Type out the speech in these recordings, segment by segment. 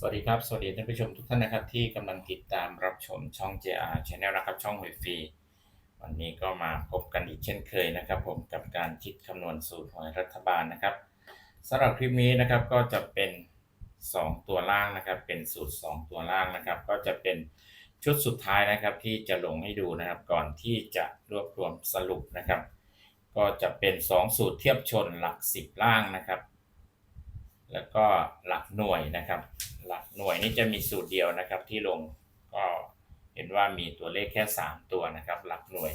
สวัสดีครับ สวัสดีท่านผู้ชมทุกท่านนะครับ ที่กำลังติดตามรับชมช่อง JR Channel นะครับ ช่องหวยฟรีวันนี้ก็มาพบกันอีกเช่นเคยนะครับ ผมกับการคิดคำนวณสูตรหวยรัฐบาลนะครับสำหรับคลิปนี้นะครับก็จะเป็น 2 ตัวล่างนะครับ เป็นสูตร 2 ตัวล่างนะครับ ก็จะเป็นชุดสุดท้ายนะครับ ที่จะลงให้ดูนะครับ ก่อนที่จะรวบรวมสรุปนะครับ ก็จะเป็น 2 สูตรเทียบชนหลัก 10 ล่างนะครับ แล้วก็หลักหน่วยนะครับ หลักหน่วยนี่จะมีสูตรเดียวนะครับที่ลงก็เห็นว่ามีตัวเลขแค่ 3 ตัวนะครับ หลักหน่วย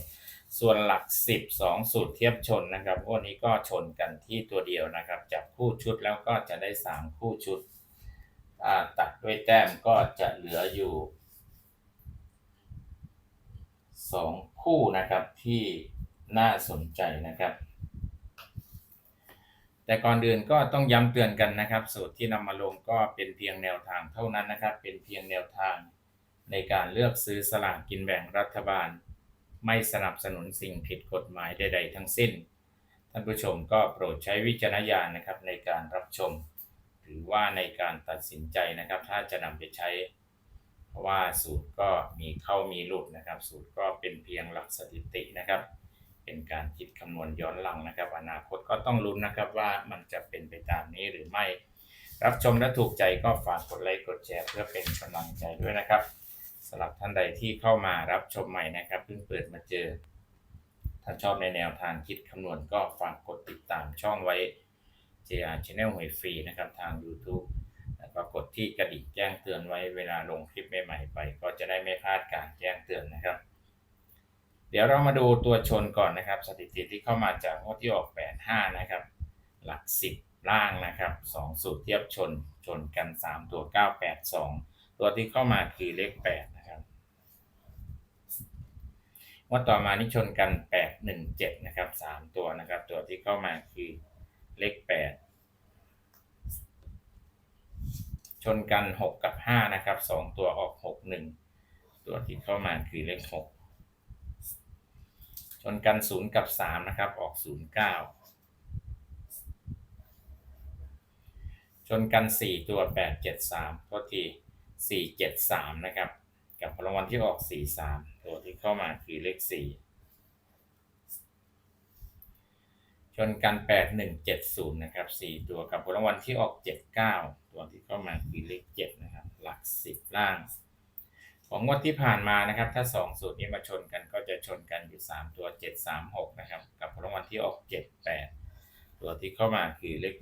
ส่วนหลัก 10 2 สูตรเทียบชนนะครับพวกนี้ก็ชนกันที่ตัวเดียวนะครับจับคู่ชุดแล้วก็จะได้ 3 คู่ชุดตัดด้วยแต้มก็จะเหลืออยู่ 2 คู่นะครับที่น่าสนใจนะครับ แต่ก่อนอื่นก็ต้องย้ำเตือนกันนะครับ สูตรที่นำมาลงก็เป็นเพียงแนวทางเท่านั้นนะครับ เป็นเพียงแนวทางในการเลือกซื้อสลากกินแบ่งรัฐบาล ไม่สนับสนุนสิ่งผิดกฎหมายใด ๆ ทั้งสิ้น ท่านผู้ชมก็โปรดใช้วิจารณญาณนะครับในการรับชม หรือว่าในการตัดสินใจนะครับ ถ้าจะนำไปใช้ เพราะว่าสูตรก็มีเข้ามีหลุดนะครับ สูตรก็เป็นเพียงหลักสถิตินะครับ เป็นการคิดคำนวณย้อนหลังนะครับ อนาคตก็ต้องลุ้นนะครับว่ามันจะเป็นไปตามนี้หรือไม่ รับชมและถูกใจก็ฝากกดไลค์กดแชร์เพื่อเป็นกำลังใจด้วยนะครับสำหรับท่านใดที่เข้ามารับชมใหม่นะครับเพิ่งเปิดมาเจอ ถ้าชอบในแนวทางคิดคำนวณก็ฝากกดติดตามช่องไว้ JR Channel หวยฟรีนะครับทาง YouTube แล้วก็กดที่กระดิ่งแจ้งเตือนไว้เวลาลงคลิปใหม่ๆไป ก็จะได้ไม่พลาดการแจ้งเตือนนะครับ เดี๋ยวเรามาดูตัวชนก่อนนะครับ สถิติที่เข้ามาจากงวดที่ออก 85 นะครับ หลัก 10 ล่างนะครับ2สูตรเทียบชนชนกัน 3 ตัว 982 ตัวที่เข้ามาคือเลข 8 นะครับงวดต่อมานี่ชนกัน 817 นะครับ 3 ตัวนะครับ ตัวที่เข้ามาคือเลข 8 ชนกัน 6 กับ 5 นะครับ 2 ตัวออก 61 ตัวที่เข้ามาคือเลข 6 ชนกันศูนย์กับสามนะครับ ออกศูนย์เก้าชนกันสี่ตัวแปดเจ็ดสามโทษทีสี่เจ็ดสามนะครับ กับรางวัลที่ออกสี่สามตัวที่เข้ามาคือเลขสี่ชนกันแปดหนึ่งเจ็ดศูนย์นะครับสี่ตัวกับผลรางวัลที่ออกเจ็ดเก้าตัวที่เข้ามาคือเลขเจ็ดนะครับ หลักสิบล่าง ของงวดที่ผ่านมานะครับ ถ้า 2 สูตรนี้มาชนกันก็จะชนกันอยู่ 3 ตัว 7 3 6 นะครับ กับรางวัลที่ออก 7 8 ตัวที่เข้ามาคือเลข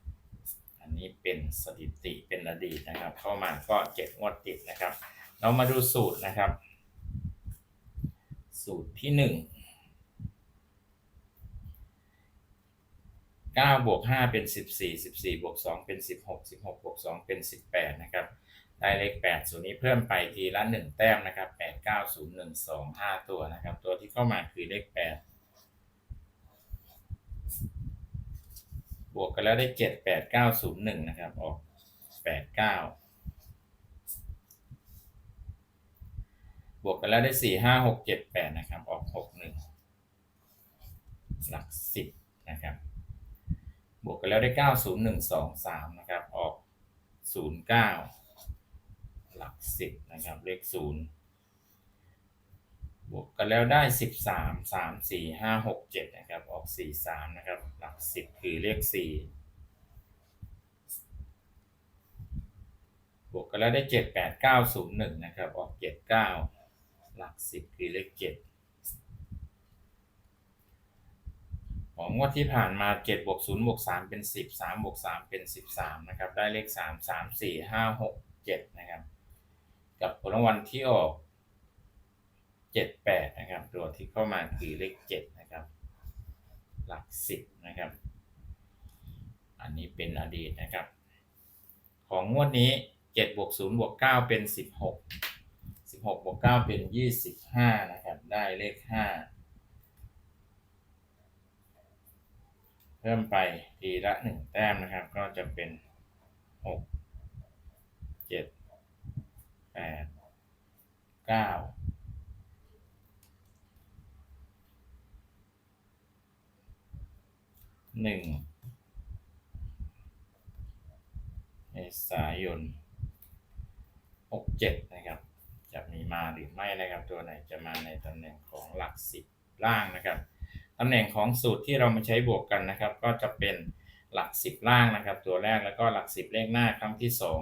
7 อันนี้เป็นสถิติเป็นอดีตนะครับ เข้ามาก็ 7 งวดติดนะครับ เรามาดูสูตรนะครับ สูตรที่ 1 9บวก5เป็น 14 14บวก2เป็น 16 16บวก2เป็น 18 นะครับ ได้เลข8ส่วนนี้เพิ่มไปทีละ 1 แต้มนะครับ 8 9 0 1 2 5 ตัวนะครับ ตัวที่เข้ามาคือเลข 8 บวกกันแล้วได้ 7 8 9 0 1 นะครับ ออก 8 9 บวกกันแล้วได้ 4 5 6 7 8 นะครับ ออก 6 1 หลัก 10 นะครับ บวกกันแล้วได้ 9 0 1 2 3 นะครับ ออก 0 9ห ลักสิบนะครับ เลขศูนย์บวกกันแล้วได้สิบสามสามสี่ห้าหกเจ็ดนะครับ ออกสี่สามนะครับ หลักสิบคือเลขสี่บวกกันแล้วได้เจ็ดแปดเก้าศูนย์หนึ่งนะครับ ออกเจ็ดเก้าหลักสิบคือเลขเจ็ดของงวดที่ผ่านมาเจ็ดบวกศูนย์บวกสามเป็นสิบสามบวกสามเป็นสิบสามนะครับ ได้เลขสามสามสี่ห้าหกเจ็ดนะครับ กับผลรางวัลที่ออกเจ็ดแปดนะครับ ตัวที่เข้ามาคือเลขเจ็ดนะครับ หลักสิบนะครับ อันนี้เป็นอดีตนะครับ ของงวดนี้เจ็ดบวกศูนย์บวกเก้าเป็นสิบหกสิบหกบวกเก้าเป็นยี่สิบห้านะครับ ได้เลขห้าเพิ่มไปทีละหนึ่งแต้มนะครับ ก็จะเป็นหกเจ็ด แปดเก้าหนึ่งเมษายนหกเจ็ดนะครับ จะมีมาหรือไม่นะครับ ตัวไหนจะมาในตำแหน่งของหลักสิบล่างนะครับตำแหน่งของสูตรที่เรามาใช้บวกกันนะครับ ก็จะเป็นหลักสิบล่างนะครับ ตัวแรกแล้วก็หลักสิบเลขหน้าครั้งที่สอง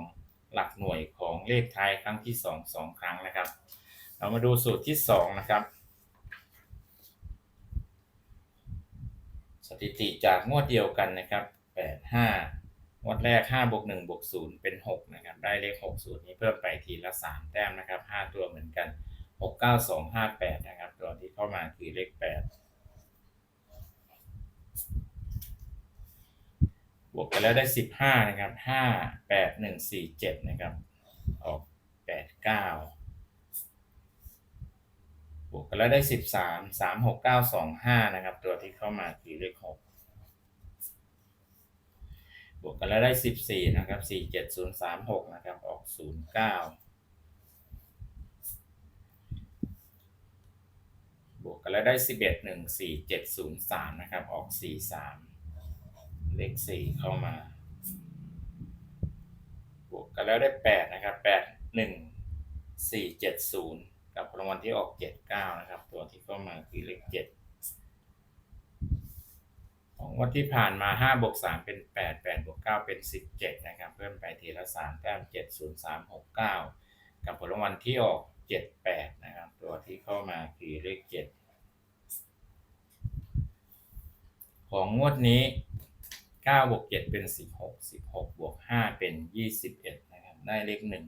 หลักหน่วยของเลขท้ายครั้งที่สองสองครั้งนะครับ เรามาดูสูตรที่สองนะครับ สถิติจากงวดเดียวกันนะครับแปดห้างวดแรกห้าบวกหนึ่งบวกศูนย์เป็นหกนะครับ ได้เลขหกสูตรนี้เพิ่มไปทีละสามแต้มนะครับห้าตัวเหมือนกันหกเก้าสองห้าแปดนะครับ ตัวที่เข้ามาคือเลขแปด บวกกันแล้วได้สิบห้านะครับห้าแปดหนึ่งสี่เจ็ดนะครับ ออกแปดเก้าบวกกันแล้วได้สิบสามสามหกเก้าสองห้านะครับ ตัวที่เข้ามาคือเลขหกบวกกันแล้วได้สิบสี่นะครับสี่เจ็ดศูนย์สามหกนะครับ ออกศูนย์เก้าบวกกันแล้วได้สิบเอ็ดหนึ่งสี่เจ็ดศูนย์สามนะครับ ออกสี่สาม เลขสี่เข้ามาบวกกันแล้วได้แปดนะครับแปดหนึ่งสี่เจ็ดศูนย์กับรางวัลที่ออกเจ็ดเก้านะครับ ตัวที่เข้ามาคือเลขเจ็ดของวันที่ผ่านมาห้าบวกสามเป็นแปดแปดบวกเก้าเป็นสิบเจ็ดนะครับ เพิ่มไปทีละสามแต้มเจ็ดศูนย์สามหกเก้ากับผลรางวัลที่ออกเจ็ดแปดนะครับ ตัวที่เข้ามาคือเลขเจ็ดของงวดนี้ 9บวก7เป็น 16 16บวก5เป็น 21 นะครับ ได้เลขหนึ่ง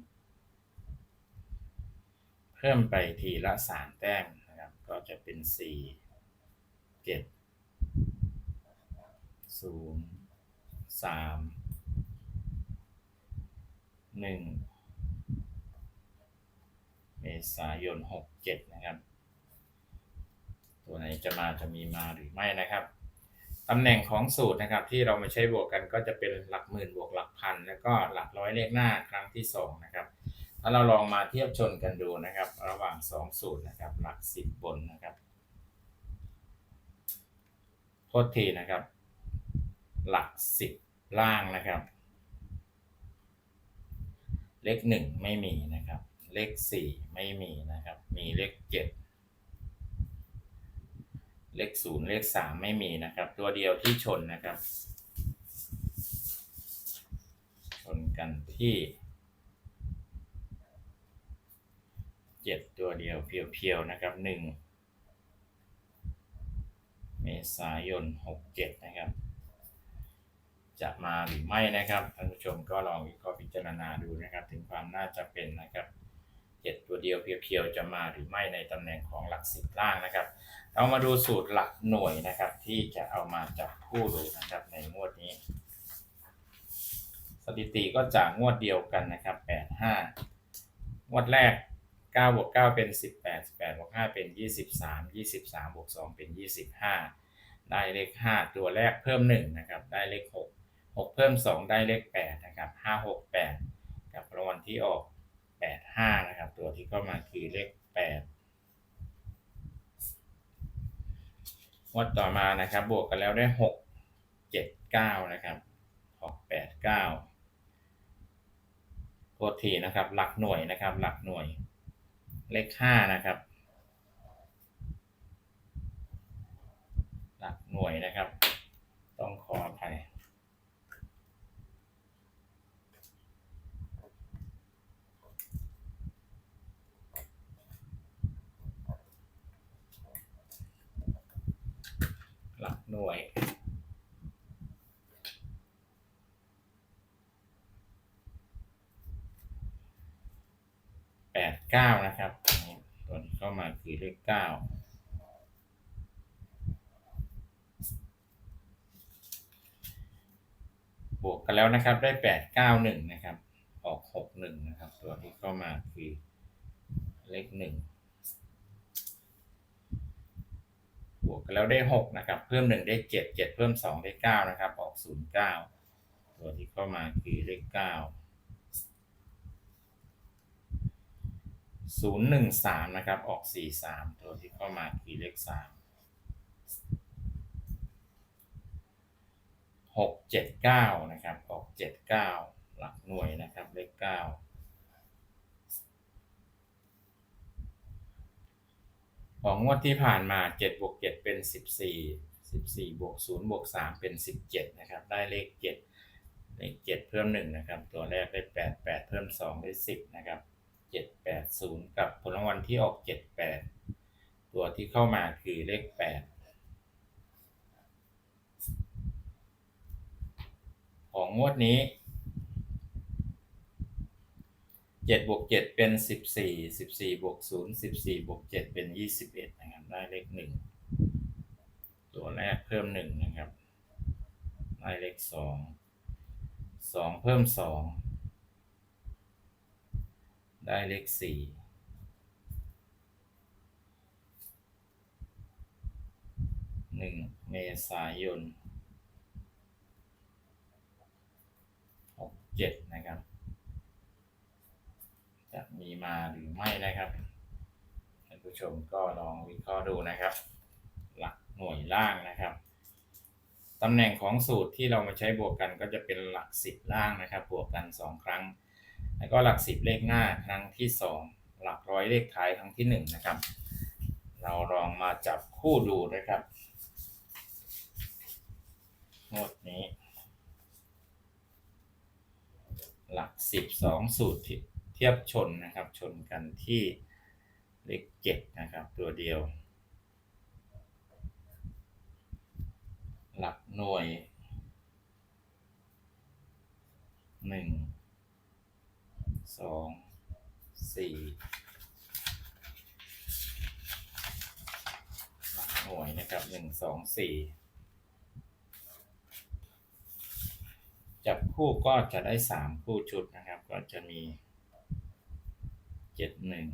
เพิ่มไปทีละ 3 แต้มนะครับ ก็จะเป็น 4 7 0 3 1เมษายน 67 นะครับ ตัวไหนจะมาจะมีมาหรือไม่นะครับ ตำแหน่งของสูตรนะครับที่เรามาใช้บวกกันก็จะเป็นหลักหมื่นบวกหลักพัน แล้วก็หลักร้อยเลขหน้าครั้งที่สองนะครับถ้าเราลองมาเทียบชนกันดูนะครับ ระหว่างสองสูตรนะครับ หลักสิบบนนะครับโทษทีนะครับ หลักสิบล่างนะครับ เลขหนึ่งไม่มีนะครับ เลขสี่ไม่มีนะครับ มีเลขเจ็ด เลขศูนย์เลขสามไม่มีนะครับ ตัวเดียวที่ชนนะครับ ชนกันที่เจ็ดตัวเดียวเพียวๆนะครับหนึ่งเมษายนหกเจ็ดนะครับ จะมาหรือไม่นะครับท่านผู้ชมก็ลองวิเคราะห์พิจารณาดูนะครับ ถึงความน่าจะเป็นนะ เดียวเพียวๆจะมาหรือไม่ในตำแหน่งของหลักสิบล่างนะครับเรามาดูสูตรหลักหน่วยนะครับ ที่จะเอามาจับคู่ดูนะครับในงวดนี้ สถิติก็จากงวดเดียวกันนะครับแปดห้างวดแรกเก้าบวกเก้าเป็นสิบแปดสิบแปดบวกห้าเป็นยี่สิบสามยี่สิบสามบวกสองเป็นยี่สิบห้าได้เลขห้าตัวแรกเพิ่มหนึ่งนะครับ ได้เลขหกหกเพิ่มสองได้เลขแปดนะครับห้าหกแปดกับรางวัลที่ออก แปดห้านะครับ ตัวที่เข้ามาคือเลขแปดงวดต่อมานะครับ บวกกันแล้วได้หกเจ็ดเก้านะครับออกแปดเก้าทษทีนะครับ หลักหน่วยนะครับ หลักหน่วย เลขห้านะครับ หลักหน่วยนะครับ ต้องขออภัย หน่วย แปดเก้านะครับ ตัวที่เข้ามาคือเลขเก้าบวกกันแล้วนะครับได้แปดเก้าหนึ่งนะครับ ออกหกหนึ่งนะครับ ตัวที่เข้ามาคือเลขหนึ่ง วกแล้วได้ 6 นะครับ เพิ่ม 1 ได้ 7 7 เพิ่ม 2 ได้ 9 นะครับ ออก 0 9 ตัวที่เข้ามาคือเลข9 0 1 3 นะครับ ออก 4 3 ตัวที่เข้ามาคือเลข 3 6 7 9 นะครับ ออก 7 9 หลักหน่วยนะครับ เลข 9 ของงวดที่ผ่านมา7บวก7เป็น 14 14บวก0บวก3เป็น 17นะครับได้เลข 7 เลข 7 เพิ่ม1นะครับตัวแรกได้ 8 8 เพิ่ม 2 ได้ 10นะครับ7 8 0 กับผลรางวัลที่ออก 7 8 ตัวที่เข้ามาคือเลข 8 ของงวดนี้ เจ็ดบวกเจ็ดเป็นสิบสี่สิบสี่บวกศูนย์สิบสี่บวกเจ็ดเป็นยี่สิบเอ็ดนะครับ ได้เลขหนึ่งตัวแรกเพิ่มหนึ่งนะครับ ได้เลขสองสองเพิ่มสองได้เลขสี่หนึ่งเมษายนหกเจ็ดนะครับ จะมีมาหรือไม่นะครับท่านผู้ชมก็ลองวิเคราะห์ดูนะครับ หลักหน่วยล่างนะครับตำแหน่งของสูตรที่เรามาใช้บวกกันก็จะเป็นหลักสิบล่างนะครับ บวกกัน 2 ครั้ง แล้วก็หลักสิบเลขหน้าครั้งที่ 2 หลักร้อยเลขท้ายครั้งที่ 1 นะครับ เราลองมาจับคู่ดูนะครับงวดนี้ หลักสิบสองสูตรที่ ทียบชนนะครับ ชนกันที่เลขเจ็ดนะครับ ตัวเดียว หลักหน่วยหนึ่งสองสี่หลักหน่วยนะครับหนึ่งสองสี่จับคู่ก็จะได้สามคู่ชุดนะครับ ก็จะมี เจ็ดหนึ่ง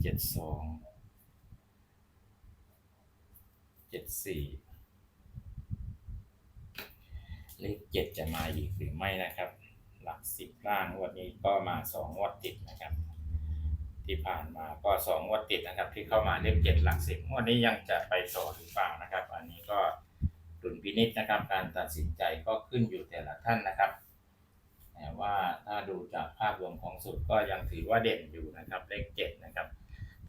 เจ็ดสองเจ็ดสี่เลขเจ็ดจะมาอีกหรือไม่นะครับ หลักสิบล่างวันนี้ก็มาสองงวดติดนะครับ ที่ผ่านมาก็สองงวดติดนะครับ ที่เข้ามาเลขเจ็ดหลักสิบวดนี้ยังจะไปต่อหรือเปล่านะครับ อันนี้ก็ดุลพินิจนะครับ การตัดสินใจก็ขึ้นอยู่แต่ละท่านนะครับ ว่าถ้าดูจากภาพรวมของสูตรก็ยังถือว่าเด่นอยู่นะครับเลขเจ็ดนะครับ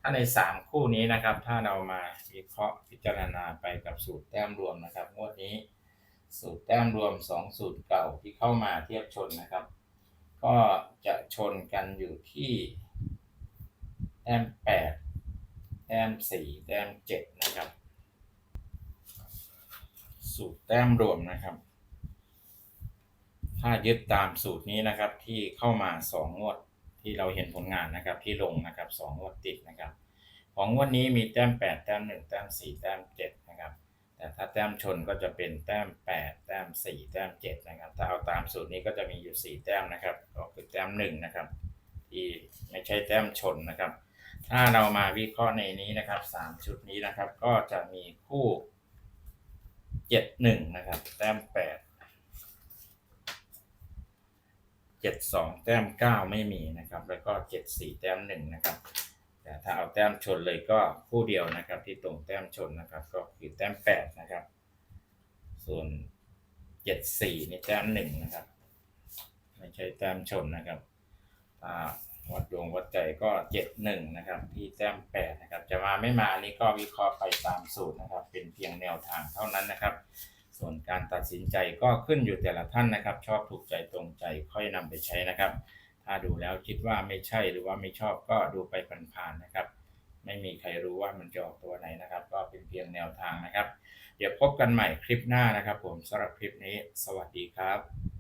ถ้าใน 3 คู่นี้นะครับ ถ้าเรามาวิเคราะห์พิจารณาไปกับสูตรแต้มรวมนะครับงวดนี้ สูตรแต้มรวม 2 สูตรเก่าที่เข้ามาเทียบชนนะครับ ก็จะชนกันอยู่ที่แต้ม8แต้ม4แต้ม7นะครับ สูตรแต้มรวมนะครับ ถ้ายึดตามสูตรนี้นะครับที่เข้ามา2งวดที่เราเห็นผลงานนะครับที่ลงนะครับ2งวดติดนะครับ ของงวดนี้มีแต้ม 8 แต้ม 1 แต้ม 4 แต้ม 7 นะครับ แต่ถ้าแต้มชนก็จะเป็นแต้ม 8 แต้ม 4 แต้ม 7 นะครับ ถ้าเอาตามสูตรนี้ก็จะมีอยู่ 4 แต้มนะครับก็คือแต้ม 1 นะครับ ที่ไม่ใช่แต้มชนนะครับ ถ้าเรามาวิเคราะห์ในนี้นะครับ 3 ชุดนี้นะครับก็จะมีคู่ 7 1 นะครับ แต้ม 8 เจ็ดสองแต้มเก้าไม่มีนะครับ แล้วก็เจ็ดสี่แต้มหนึ่งนะครับ แต่ถ้าเอาแต้มชนเลยก็คู่เดียวนะครับ ที่ตรงแต้มชนนะครับ ก็คือแต้มแปดนะครับ ส่วนเจ็ดสี่นี่แต้มหนึ่งนะครับ ไม่ใช่แต้มชนนะครับวัดดวงวัดใจก็เจ็ดหนึ่งนะครับ ที่แต้มแปดนะครับ จะมาไม่มาอันนี้ก็วิเคราะห์ไปตามสูตรนะครับ เป็นเพียงแนวทางเท่านั้นนะครับ ส่วนการตัดสินใจก็ขึ้นอยู่แต่ละท่านนะครับ ชอบถูกใจตรงใจค่อยนำไปใช้นะครับ ถ้าดูแล้วคิดว่าไม่ใช่หรือว่าไม่ชอบก็ดูไปผ่านๆนะครับ ไม่มีใครรู้ว่ามันจะออกตัวไหนนะครับ ก็เป็นเพียงแนวทางนะครับ เดี๋ยวพบกันใหม่คลิปหน้านะครับ ผมสำหรับคลิปนี้ สวัสดีครับ